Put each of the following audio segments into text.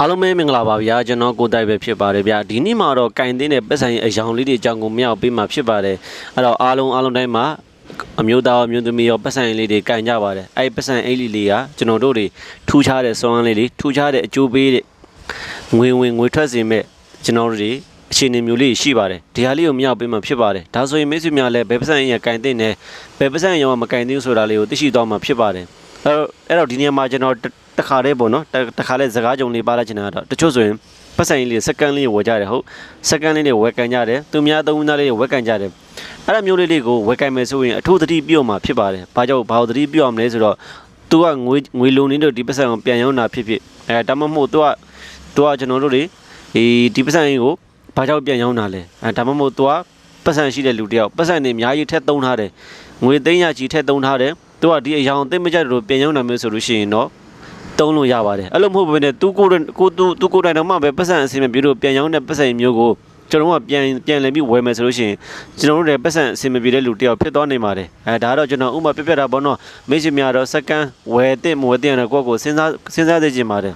အားလုံးပဲမင်္ဂလာပါဗျာကျွန်တော်ကိုတိုက်ပဲဖြစ်ပါတယ်ဗျာဒီနေ့မှာတော့ကင်တင်းတဲ့ပတ်ဆိုင်အယောင်လေးတွေအကြောင်းကိုမြောက်ပေးမှာဖြစ်ပါတယ်အဲ့တော့အားလုံးအားလုံးတိုင်းမှာအမျိုးသားအမျိုးသမီးရောပတ်ဆိုင်လေးတွေကင်ကြပါတယ်အဲ့ဒီပတ်ဆိုင်အိတ်လေးလေးကကျွန်တော်တို့တွေထူးခြားတဲ့စွမ်းလေးတွေထူးခြားတဲ့အကျိုးပေးတဲ့ငွေဝင်ငွေထွက်စေမဲ့ကျွန်တော်တို့တွေအခြေအနေမျိုးလေးရှိပါတယ်ဒီဟာလေးကိုမြောက်ပေးမှာဖြစ်ပါတယ်ဒါဆိုရင်မိတ်ဆွေများလည်းဘယ်ပတ်ဆိုင်ရကင်တင်းနေဘယ်ပတ်ဆိုင်ရောမကင်တင်းဆိုတာလေးကိုသိရှိသွားမှာဖြစ်ပါတယ် အဲ့တော့အဲ့တော့ဒီနေရာမှာကျွန်တော်တခါလေးပေါ့နော်တခါလေးစကားကြုံလေးပါလာချင်တာကတော့တချို့ဆိုရင်ပတ်စံလေးတွေစကန်လေးတွေဝယ်ကြတယ်ဟုတ်စကန်လေးတွေဝယ်ကန်ကြတယ်သူများသုံးသားလေးတွေဝယ်ကန်ကြတယ်အဲ့လိုမျိုးလေးတွေကိုဝယ်ကန်မယ်ဆိုရင်အထူးသတိပြုမှဖြစ်ပါတယ်ဘာကြောင့်ဘာလို့သတိပြုအောင်လဲဆိုတော့သူကငွေငွေလုံနေလို့ဒီပတ်စံကိုပြန်ရောင်းတာဖြစ်ဖြစ်အဲဒါမှမဟုတ်သူကသူကကျွန်တော်တို့တွေဒီပတ်စံကိုဘာကြောင့်ပြန်ရောင်းတာလဲအဲဒါမှမဟုတ်သူကပတ်စံရှိတဲ့လူတယောက်ပတ်စံတွေအများကြီးထက်သုံးထားတယ်ငွေသိန်းရချီထက်သုံးထားတယ် သူကဒီအရာအောင်သိမကြလို့ပြင်ရောက်နိုင်မယ်ဆိုလို့ရှိရင်တော့တုံးလို့ရပါတယ်အဲ့လိုမဟုတ်ဘဲနဲ့သူကိုယ်ကိုသူသူကိုယ်တိုင်တော့မှပဲပတ်စံအစီအမံပြုလို့ပြန်ရောင်းတဲ့ပတ်စံမျိုးကိုကျွန်တော်ကပြန်ပြန်လည်ပြီးဝယ်မယ်ဆိုလို့ရှိရင်ကျွန်တော်တို့လည်းပတ်စံအစီအမံပြုတဲ့လူတယောက်ဖြစ်သွားနိုင်ပါတယ်အဲဒါတော့ကျွန်တော်ဥမာပြပြတာပေါ့နော်မိတ်ဆွေများတော့စက္ကန့်ဝယ်တဲ့မဝယ်တဲ့နဲ့ကိုယ့်ကိုစဉ်းစားစဉ်းစားသိချင်ပါတယ်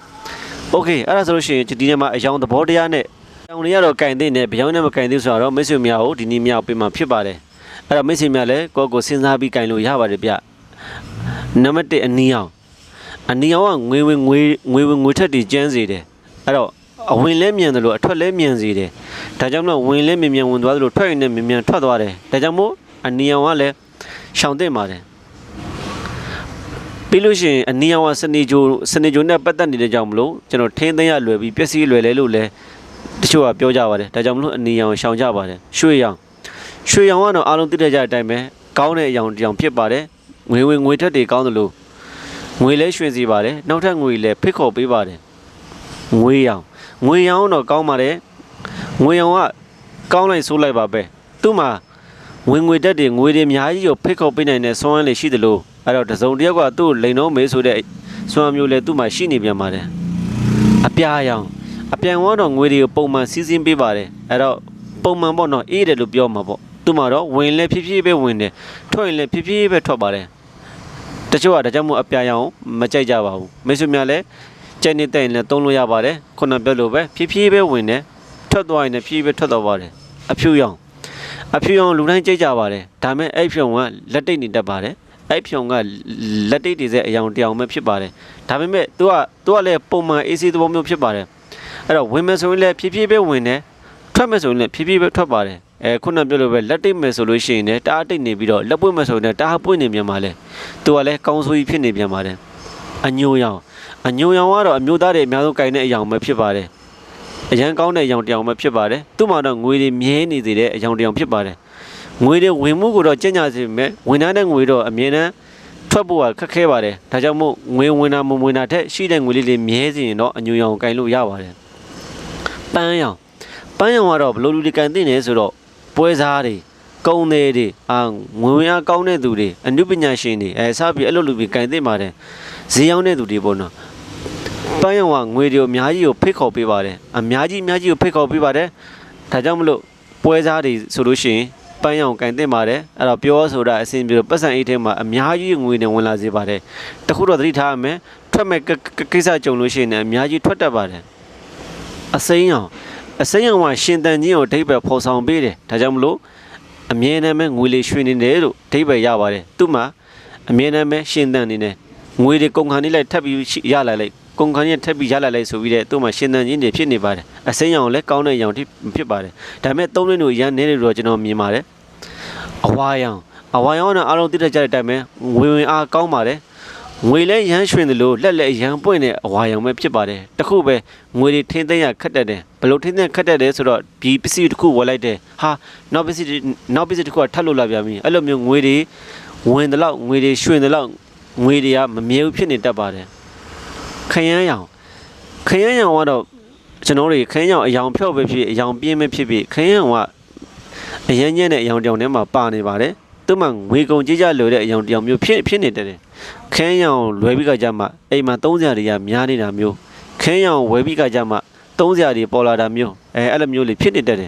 โอเคအဲ့ဒါဆိုလို့ရှိရင်ဒီနေ့မှာအယောင်သဘောတရားနဲ့တောင်တွေကတော့ကင်သိနေဗျောင်းနဲ့မကင်သိဆိုတော့မိတ်ဆွေများကိုဒီနေ့မြောက်ပြင်မှာဖြစ်ပါတယ်အဲ့တော့မိတ်ဆွေများလည်းကိုယ့်ကိုစဉ်းစားပြီးကင်လို့ရပါတယ်ဗျ နံပါတ်1အနီအောင်အနီအောင်ကငွေဝင်ငွေငွေဝင်ငွေထက်တည်ကျန်းစေတယ်အဲ့တော့အဝင်လဲမြန်တယ်လို့အထွက်လဲမြန်စေတယ်ဒါကြောင့်မလို့ဝင်လဲမြန်မြန်ဝင်သွားသလိုထွက်ရင်လည်းမြန်မြန်ထွက်သွားတယ်ဒါကြောင့်မို့အနီယောင်ကလည်းရှောင်တင်ပါတယ်ပြီးလို့ရှိရင်အနီယောင်ကစနေဂျိုစနေဂျိုနဲ့ပတ်သက်နေတဲ့ကြောင့်မလို့ကျွန်တော်ထင်းသိမ်းရလွယ်ပြီးပျက်စီးလွယ်လဲလို့လဲတချို့ကပြောကြပါတယ်ဒါကြောင့်မလို့အနီယောင်ရှောင်ကြပါတယ်ရွှေရောင်ရွှေရောင်ကတော့အားလုံးသိတဲ့ကြတဲ့အတိုင်းပဲကောင်းတဲ့အယောင်တစ်ယောင်ဖြစ်ပါတယ် ငွေဝင်ငွေထက်တွေကောင်းသလိုငွေလဲရွှင်စီပါတယ်နောက်ထပ်ငွေလဲဖိတ်ခေါ်ပေးပါတယ်ငွေရောင်ငွေရောင်တော့ကောင်းပါတယ်ငွေရောင်ကကောင်းလိုက်ဆိုးလိုက်ပါပဲသူ့မှာဝင်ငွေတက်တွေငွေတွေအများကြီးကိုဖိတ်ခေါ်ပေးနိုင်တဲ့ဆွမ်းရည်လေးရှိသလိုအဲ့တော့တစုံတစ်ယောက်ကသူ့ကိုလိန်တော့မေးဆိုတဲ့ဆွမ်းမျိုးလည်းသူ့မှာရှိနေပြန်ပါတယ်အပြာရောင်အပြန်ဝန်းတော့ငွေတွေကိုပုံမှန်စီးစင်းပေးပါတယ်အဲ့တော့ပုံမှန်ပေါ့နော်အေးတယ်လို့ပြောမှာပေါ့သူ့မှာတော့ဝင်လဲဖြည်းဖြည်းပဲဝင်တယ်ထွက်ရင်လည်းဖြည်းဖြည်းပဲထွက်ပါတယ် တချို့ကဒါကြောင့်မို့အပြာရောင်မကြိုက်ကြပါဘူးမိတ်ဆွေများလည်းကြိုက်နေတဲ့ရင်လည်းသုံးလို့ရပါတယ်ခုနပြောလို့ပဲဖြည်းဖြည်းပဲဝင်တယ်ထွက်သွားရင်လည်းဖြည်းဖြည်းထွက်သွားပါတယ်အဖြူရောင်အဖြူရောင်လူတိုင်းကြိတ်ကြပါတယ်ဒါမဲ့အဲ့ဖြုံကလက်တိတ်နေတတ်ပါတယ်အဲ့ဖြုံကလက်တိတ်တွေစေအယောင်တယောင်ပဲဖြစ်ပါတယ်ဒါပေမဲ့ तू က तू ကလည်းပုံမှန် AC သဘောမျိုးဖြစ်ပါတယ်အဲ့တော့ဝင်မယ်ဆိုရင်လည်းဖြည်းဖြည်းပဲဝင်တယ် ထွက်မယ်ဆိုရင်လည်းဖြည်းဖြည်းပဲထွက်ပါတယ်အဲခုနပြောလို့ပဲလက်တိတ်မယ်ဆိုလို့ရှိရင်လည်းတအားတိတ်နေပြီးတော့လက်ပွင့်မယ်ဆိုရင်လည်းတအားပွင့်နေပြန်ပါလေ तू ကလည်းကောင်းဆိုးကြီးဖြစ်နေပြန်ပါတယ်အညိုရောင်အညိုရောင်ကတော့အမျိုးသားတွေအများဆုံးကြိုင်တဲ့အယောင်ပဲဖြစ်ပါတယ်အရန်ကောင်းတဲ့အယောင်တစ်ယောင်ပဲဖြစ်ပါတယ်သူ့မှာတော့ငွေတွေမြဲနေသေးတဲ့အယောင်တစ်ယောင်ဖြစ်ပါတယ်ငွေတွေဝင်မှုကိုတော့ကြင်ညာစီမဲ့ဝင်သားတဲ့ငွေတော့အမြဲတမ်းထွက်ဖို့ကခက်ခဲပါတယ်ဒါကြောင့်မို့ငွေဝင်တာမဝင်တာထက်ရှိတဲ့ငွေလေးတွေမြဲစီရင်တော့အညူရောင်ကင်လို့ရပါတယ်ပန်းရောင် ပန်းရောင်ကတော့ဘယ်လိုလူတွေကင်သိနေဆိုတော့ပွဲစားတွေကုန်းတွေတွေအာငွေဝင်အားကောင်းတဲ့သူတွေအနုပညာရှင်တွေအဲစပြီးအဲ့လိုလူတွေကင်သိပါတယ်ဈေးရောက်တဲ့သူတွေပေါ့နော်ပန်းရောင်ကငွေတွေကိုအများကြီးကိုဖိတ်ခေါ်ပေးပါတယ်အများကြီးအများကြီးကိုဖိတ်ခေါ်ပေးပါတယ်ဒါကြောင့်မလို့ပွဲစားတွေဆိုလို့ရှိရင်ပန်းရောင်ကန်တင်ပါတယ်အဲ့တော့ပြောဆိုတာအဆင်ပြေလို့ပတ်စံအိတ်ထဲမှာအများကြီးငွေနဲ့ဝင်လာစေပါတယ်တခုတော့သတိထားရမယ်ထွက်မဲ့ကိစ္စကြုံလို့ရှိရင်လည်းအများကြီးထွက်တတ်ပါတယ်အစိမ်းရောင် အစိမ်းရောင်ကရှင်တန်ချင်းကိုအဓိပ္ပာယ်ဖော်ဆောင်ပေးတယ်ဒါကြောင့်မလို့အမြဲတမ်းပဲငွေလေးရွှေနေတယ်လို့အဓိပ္ပာယ်ရပါတယ်သူ့မှာအမြဲတမ်းပဲရှင်တန်နေတယ်ငွေတွေကုန်ခါနေလိုက်ထပ်ပြီးရလာလိုက်ကုန်ခန်းရထက်ပြီးရလာလိုက်ဆိုပြီးတဲ့သူ့မှာရှင်သန်ချင်းတွေဖြစ်နေပါတယ်အစိမ်းရောင်လည်းကောင်းတဲ့ရောင်ที่ဖြစ်ပါတယ်ဒါပေမဲ့သုံးလင်းတို့ရန်နေတယ်လို့ကျွန်တော်မြင်ပါတယ်အဝါရောင်အဝါရောင်ကအားလုံးသိတတ်ကြတဲ့အတိုင်းပဲငွေဝင်အားကောင်းပါတယ် ငွေလည်းရမ်းရွှင်တယ်လို့လက်လည်းရမ်းပွင့်တဲ့အဝါရောင်ပဲဖြစ်ပါတယ်တခုပဲငွေတွေထင်းသိမ်းရခက်တတ်တယ်ဘလို့ထင်းသိမ်းခက်တတ်တယ်ဆိုတော့ဒီပစ္စည်းတစ်ခုဝယ်လိုက်တယ်ဟာနောက်ပစ္စည်းနောက်ပစ္စည်းတစ်ခုကထပ်လို့လာပြန်ပြီအဲ့လိုမျိုးငွေတွေဝင်တယ်လို့ငွေတွေရွှင်တယ်လို့ငွေတွေကမမြဲဘူးဖြစ်နေတတ်ပါတယ်ခရမ်းရောင်ခရမ်းရောင်ကတော့ကျွန်တော်တွေခရမ်းရောင်အယောင်ဖြော့ပဲဖြစ်အယောင်ပြင်းပဲဖြစ်ဖြစ်ခရမ်းရောင်ကအရန်ညံ့တဲ့အယောင်တောင်ထဲမှာပါနေပါတယ်သူမှငွေကုန်ကြေးကြလွယ်တဲ့အယောင်တောင်မျိုးဖြစ်ဖြစ်နေတယ် ခရမ်းရောင်လွယ်ပြီးကကြမှာအိမ်မှာ300တွေကများနေတာမျိုးခရမ်းရောင်ဝယ်ပြီးကကြမှာ300တွေပေါ်လာတာမျိုးအဲအဲ့လိုမျိုးလေးဖြစ်နေတယ်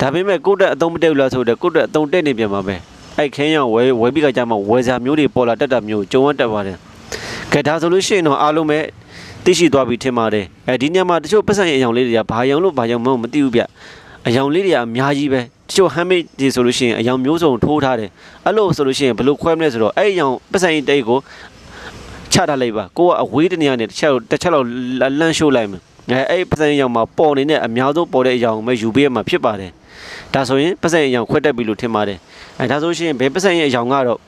ဒါပေမဲ့ကိုယ့်တက်အသုံးမတက်ဘူးလားဆိုတော့ကိုယ့်တက်အသုံးတက်နေပြန်ပါပဲအဲ့ခရမ်းရောင်ဝယ်ဝယ်ပြီးကကြမှာဝယ်စာမျိုးတွေပေါ်လာတတ်တာမျိုးကြုံရတတ်ပါတယ်ကဲဒါဆိုလို့ရှိရင်တော့အားလုံးပဲသိရှိသွားပြီထင်ပါတယ်အဲဒီညမှာတချို့ပတ်စံရဲ့အယောင်လေးတွေကဘာယောင်လို့ဘာယောင်မလို့မသိဘူးဗျ အယောင်လေးတွေကအများကြီးပဲတချို့ဟမ်းမိတ်တွေဆိုလို့ရှိရင်အယောင်မျိုးစုံထိုးထားတယ်အဲ့လိုဆိုလို့ရှိရင်ဘယ်လိုခွဲမလဲဆိုတော့အဲ့ဒီအယောင်ပတ်စံရဲ့တိတ်ကိုချထားလိုက်ပါကိုကအဝေးတနေရာနဲ့တစ်ချက်တစ်ချက်လောက်လန့်ရှို့လိုက်မယ်အဲအဲ့ပတ်စံရဲ့အယောင်မှာပေါ်နေတဲ့အများဆုံးပေါ်တဲ့အယောင်ကိုပဲယူပေးရမှာဖြစ်ပါတယ်ဒါဆိုရင်ပတ်စံရဲ့အယောင်ခွဲတက်ပြီလို့ထင်ပါတယ်အဲဒါဆိုရှင်ဘယ်ပတ်စံရဲ့အယောင်ကတော့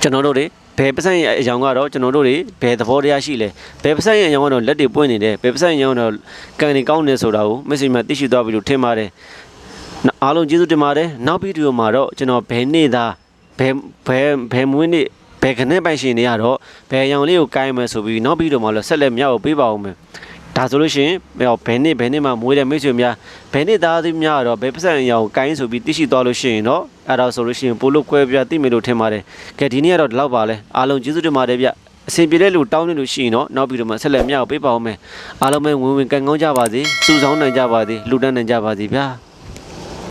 ကျွန်တော်တို့တွေ ဘယ်ပတ်စံရဲ့အယောင်ကတော့ကျွန်တော်တို့တွေဘယ်သဘောတရားရှိလဲဘယ်ပတ်စံရဲ့အယောင်ကတော့လက်တွေပွင့်နေတယ်ဘယ်ပတ်စံရဲ့အယောင်ကတော့ကန်နေကောင်းနေဆိုတာကိုမက်ဆေ့ချ်မှာသိရှိသွားပြီလို့ထင်ပါတယ်နော်အားလုံးကျေးဇူးတင်ပါတယ်နောက်ဗီဒီယိုမှာတော့ကျွန်တော်ဘယ်နေ့သားဘယ်ဘယ်ဘယ်မွေးနေ့ဘယ်ခနဲ့ပိုင်ရှင်တွေကတော့ဘယ်အယောင်လေးကိုကိုင်းမယ်ဆိုပြီးနောက်ဗီဒီယိုမှာလည်းဆက်လက်မြောက်ကိုပေးပါဦးမယ်ဒါဆိုလို့ရှိရင်ဘယ်နေ့ဘယ်နေ့မှမွေးတဲ့မိတ်ဆွေများဘယ်နေ့သားသမီးများကတော့ဘယ်ပတ်စံအယောင်ကိုကိုင်းဆိုပြီးသိရှိသွားလို့ရှိရင်တော့ အဲ့ဒါဆိုလို့ရှိရင်ပို့လို့ကွဲပြားသိမယ်လို့ထင်ပါတယ်ကဲဒီနေ့ကတော့ဒီလောက်ပါလဲအားလုံးကျေးဇူးတင်ပါတယ်ဗျအဆင်ပြေတဲ့လူတောင်းနေလို့ရှိရင်တော့နောက်ဗီဒီယိုမှာဆက်လက်မြောက်ကိုပေးပါဦးမယ်အားလုံးပဲဝင်ဝင်ကန်ကောင်းကြပါစေစူဆောင်းနိုင်ကြပါစေလူတန်းနိုင်ကြပါစေဗျာ